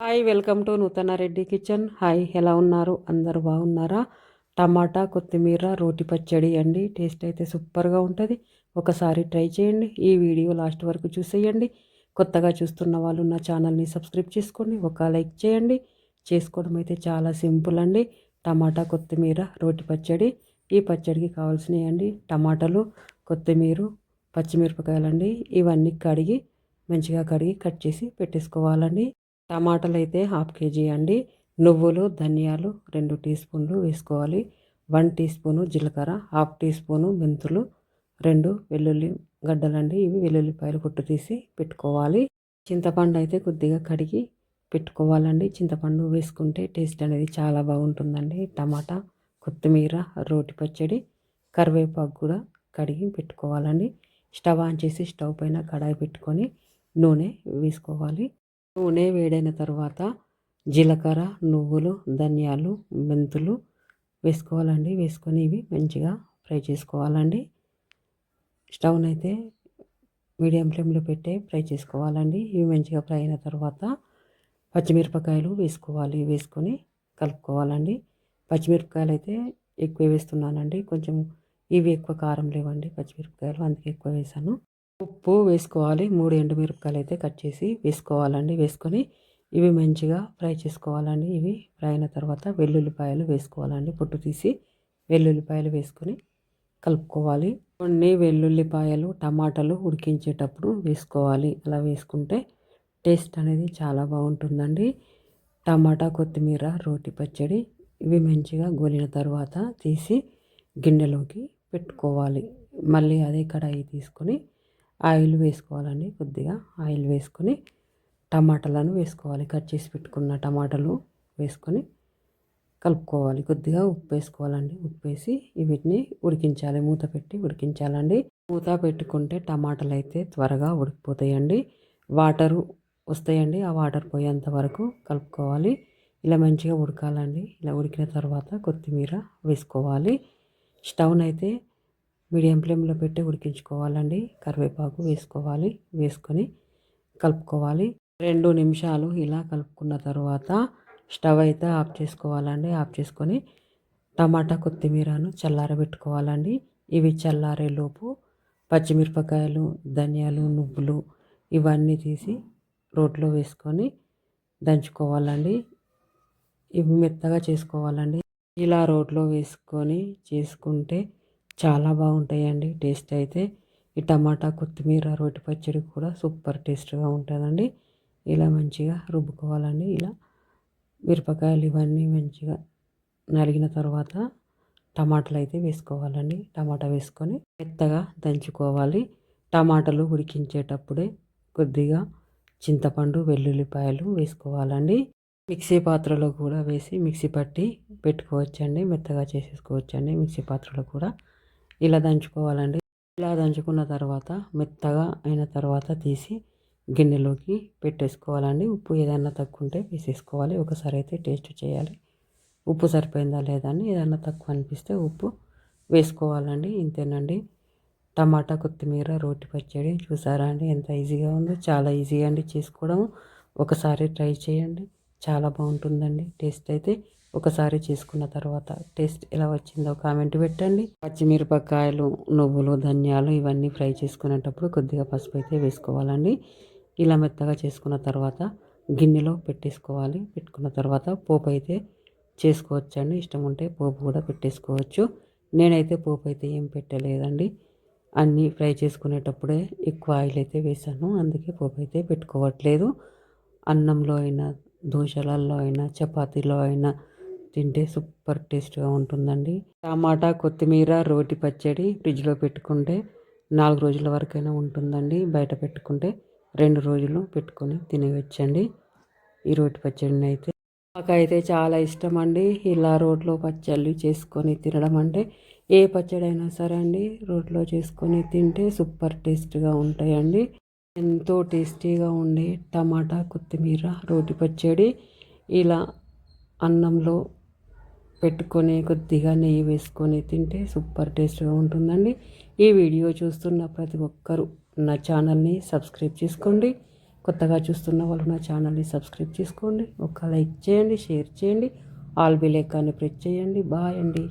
Hi welcome to నూతన Reddy kitchen. Hi ఎలా ఉన్నారు? అందరు బాగున్నారా? టమాటా కొత్తిమీర రోటి పచ్చడి అండి. టేస్ట్ అయితే సూపర్గా ఉంటుంది. ఒకసారి ట్రై చేయండి. ఈ వీడియో లాస్ట్ వరకు చూసేయండి. కొత్తగా చూస్తున్న వాళ్ళు నా ఛానల్ని సబ్స్క్రైబ్ చేసుకోండి. ఒక లైక్ చేయండి. చేసుకోవడం అయితే చాలా సింపుల్ అండి. టమాటా కొత్తిమీర రోటి పచ్చడి. ఈ పచ్చడికి కావాల్సినవి అండి టమాటాలు కొత్తిమీర పచ్చిమిరపకాయలండి. ఇవన్నీ కడిగి మంచిగా కడిగి కట్ చేసి పెట్టేసుకోవాలండి. టమాటాలు అయితే హాఫ్ కేజీ అండి. నువ్వులు ధనియాలు రెండు టీ స్పూన్లు వేసుకోవాలి. వన్ టీ స్పూను జీలకర్ర హాఫ్ టీ స్పూను మెంతులు రెండు వెల్లుల్లి గడ్డలండి. ఇవి వెల్లుల్లిపాయలు పొట్టు తీసి పెట్టుకోవాలి. చింతపండు అయితే కొద్దిగా కడిగి పెట్టుకోవాలండి. చింతపండు వేసుకుంటే టేస్ట్ అనేది చాలా బాగుంటుందండి. టమాటా కొత్తిమీర రోటి పచ్చడి కరివేపాకు కూడా కడిగి పెట్టుకోవాలండి. స్టవ్ ఆన్ చేసి స్టవ్ పైన కడాయి పెట్టుకొని నూనె వేసుకోవాలి. నూనె వేడైన తర్వాత జీలకర్ర నువ్వులు ధనియాలు మెంతులు వేసుకోవాలండి. వేసుకొని ఇవి మంచిగా ఫ్రై చేసుకోవాలండి. స్టవ్ని అయితే మీడియం ఫ్లేమ్లో పెట్టి ఫ్రై చేసుకోవాలండి. ఇవి మంచిగా ఫ్రై అయిన తర్వాత పచ్చిమిరపకాయలు వేసుకోవాలి. వేసుకొని కలుపుకోవాలండి. పచ్చిమిరపకాయలు అయితే ఎక్కువ వేస్తున్నానండి. కొంచెం ఇవి ఎక్కువ కారం లేవండి పచ్చిమిరపకాయలు అందుకే ఎక్కువ వేసాను. ఉప్పు వేసుకోవాలి. మూడు ఎండుమిరపకాయలు అయితే కట్ చేసి వేసుకోవాలండి. వేసుకొని ఇవి మంచిగా ఫ్రై చేసుకోవాలండి. ఇవి ఫ్రై అయిన తర్వాత వెల్లుల్లిపాయలు వేసుకోవాలండి. పొట్టు తీసి వెల్లుల్లిపాయలు వేసుకొని కలుపుకోవాలి. కొన్ని వెల్లుల్లిపాయలు టమాటాలు ఉడికించేటప్పుడు వేసుకోవాలి. అలా వేసుకుంటే టేస్ట్ అనేది చాలా బాగుంటుందండి. టమాటా కొత్తిమీర రోటి పచ్చడి ఇవి మంచిగా గోలిన తర్వాత తీసి గిన్నెలోకి పెట్టుకోవాలి. మళ్ళీ అదే కడాయి తీసుకొని ఆయిల్ వేసుకోవాలండి కొద్దిగా. ఆయిల్ వేసుకొని టమాటాలను వేసుకోవాలి. కట్ చేసి పెట్టుకున్న టమాటాలు వేసుకొని కలుపుకోవాలి. కొద్దిగా ఉప్పు వేసుకోవాలండి. ఉప్పు వేసి వీటిని ఉడికించాలి. మూత పెట్టి ఉడికించాలండి. మూత పెట్టుకుంటే టమాటాలు అయితే త్వరగా ఉడికిపోతాయండి. వాటరు వస్తాయండి. ఆ వాటర్ పోయేంత వరకు కలుపుకోవాలి. ఇలా మంచిగా ఉడకాలండి. ఇలా ఉడికిన తర్వాత కొత్తిమీర వేసుకోవాలి. స్టవ్ అయితే మీడియం ఫ్లేమ్లో పెట్టి ఉడికించుకోవాలండి. కరివేపాకు వేసుకోవాలి. వేసుకొని కలుపుకోవాలి. రెండు నిమిషాలు ఇలా కలుపుకున్న తర్వాత స్టవ్ అయితే ఆఫ్ చేసుకోవాలండి. ఆఫ్ చేసుకొని టమాటా కొత్తిమీరను చల్లారబెట్టుకోవాలండి. ఇవి చల్లారేలోపు పచ్చిమిరపకాయలు ధనియాలు నువ్వులు ఇవన్నీ తీసి రోట్లో వేసుకొని దంచుకోవాలండి. ఇవి మెత్తగా చేసుకోవాలండి. ఇలా రోట్లో వేసుకొని చేసుకుంటే చాలా బాగుంటాయండి. టేస్ట్ అయితే ఈ టమాటా కొత్తిమీర రోటి పచ్చడి కూడా సూపర్ టేస్ట్గా ఉంటుందండి. ఇలా మంచిగా రుబ్బుకోవాలండి. ఇలా మిరపకాయలు ఇవన్నీ మంచిగా నలిగిన తర్వాత టమాటాలు అయితే వేసుకోవాలండి. టమాటా వేసుకొని మెత్తగా దంచుకోవాలి. టమాటాలు ఉడికించేటప్పుడే కొద్దిగా చింతపండు వెల్లుల్లిపాయలు వేసుకోవాలండి. మిక్సీ పాత్రలో కూడా వేసి మిక్సీ పట్టి పెట్టుకోవచ్చండి. మెత్తగా చేసేసుకోవచ్చండి. మిక్సీ పాత్రలో కూడా ఇలా దంచుకోవాలండి. ఇలా దంచుకున్న తర్వాత మెత్తగా అయిన తర్వాత తీసి గిన్నెలోకి పెట్టేసుకోవాలండి. ఉప్పు ఏదైనా తక్కువ ఉంటే వేసేసుకోవాలి. ఒకసారి అయితే టేస్ట్ చేయాలి. ఉప్పు సరిపోయిందా లేదా అని ఏదైనా తక్కువ అనిపిస్తే ఉప్పు వేసుకోవాలండి. ఇంతేనండి. టమాటా కొత్తిమీర రోటి పచ్చడి చూసారా అండి? ఎంత ఈజీగా ఉందో. చాలా ఈజీగా అండి. చేసుకోవడం ఒకసారి ట్రై చేయండి. చాలా బాగుంటుందండి. టేస్ట్ అయితే ఒకసారి చేసుకున్న తర్వాత టేస్ట్ ఎలా వచ్చిందో కామెంట్ పెట్టండి. పచ్చిమిరపకాయలు నువ్వులు ధనియాలు ఇవన్నీ ఫ్రై చేసుకునేటప్పుడు కొద్దిగా పసుపు అయితే వేసుకోవాలండి. ఇలా మెత్తగా చేసుకున్న తర్వాత గిన్నెలో పెట్టేసుకోవాలి. పెట్టుకున్న తర్వాత పోపు అయితే చేసుకోవచ్చండి. ఇష్టం ఉంటే పోపు కూడా పెట్టేసుకోవచ్చు. నేనైతే పోపు అయితే ఏం పెట్టలేదండి. అన్నీ ఫ్రై చేసుకునేటప్పుడే ఎక్కువ ఆయిల్ అయితే వేసాను. అందుకే పోపు అయితే పెట్టుకోవట్లేదు. అన్నంలో అయినా దోశలలో అయినా చపాతీలో అయినా తింటే సూపర్ టేస్ట్గా ఉంటుందండి. టమాటా కొత్తిమీర రోటి పచ్చడి ఫ్రిడ్జ్లో పెట్టుకుంటే నాలుగు రోజుల వరకైనా ఉంటుందండి. బయట పెట్టుకుంటే రెండు రోజులు పెట్టుకొని తినవచ్చండి ఈ రోటి పచ్చడిని అయితే నాకైతే చాలా ఇష్టం అండి ఇలా రోడ్లో పచ్చళ్ళు చేసుకొని తినడం అంటే ఏ పచ్చడి అయినా సరే అండి రోడ్లో చేసుకొని తింటే సూపర్ టేస్ట్గా ఉంటాయండి. ఎంతో టేస్టీగా ఉండే టమాటా కొత్తిమీర రోటి పచ్చడి ఇలా అన్నంలో పెట్టుకొని కొద్దిగా నెయ్యి వేసుకొని తింటే సూపర్ టేస్ట్గా ఉంటుందండి. ఈ వీడియో చూస్తున్న ప్రతి ఒక్కరూ నా ఛానల్ని సబ్స్క్రైబ్ చేసుకోండి. కొత్తగా చూస్తున్న వాళ్ళు నా ఛానల్ని సబ్స్క్రైబ్ చేసుకోండి. ఒక లైక్ చేయండి షేర్ చేయండి. ఆల్ బిల్ ఐకాన్ని ప్రెస్ చేయండి. బాయ్ అండి.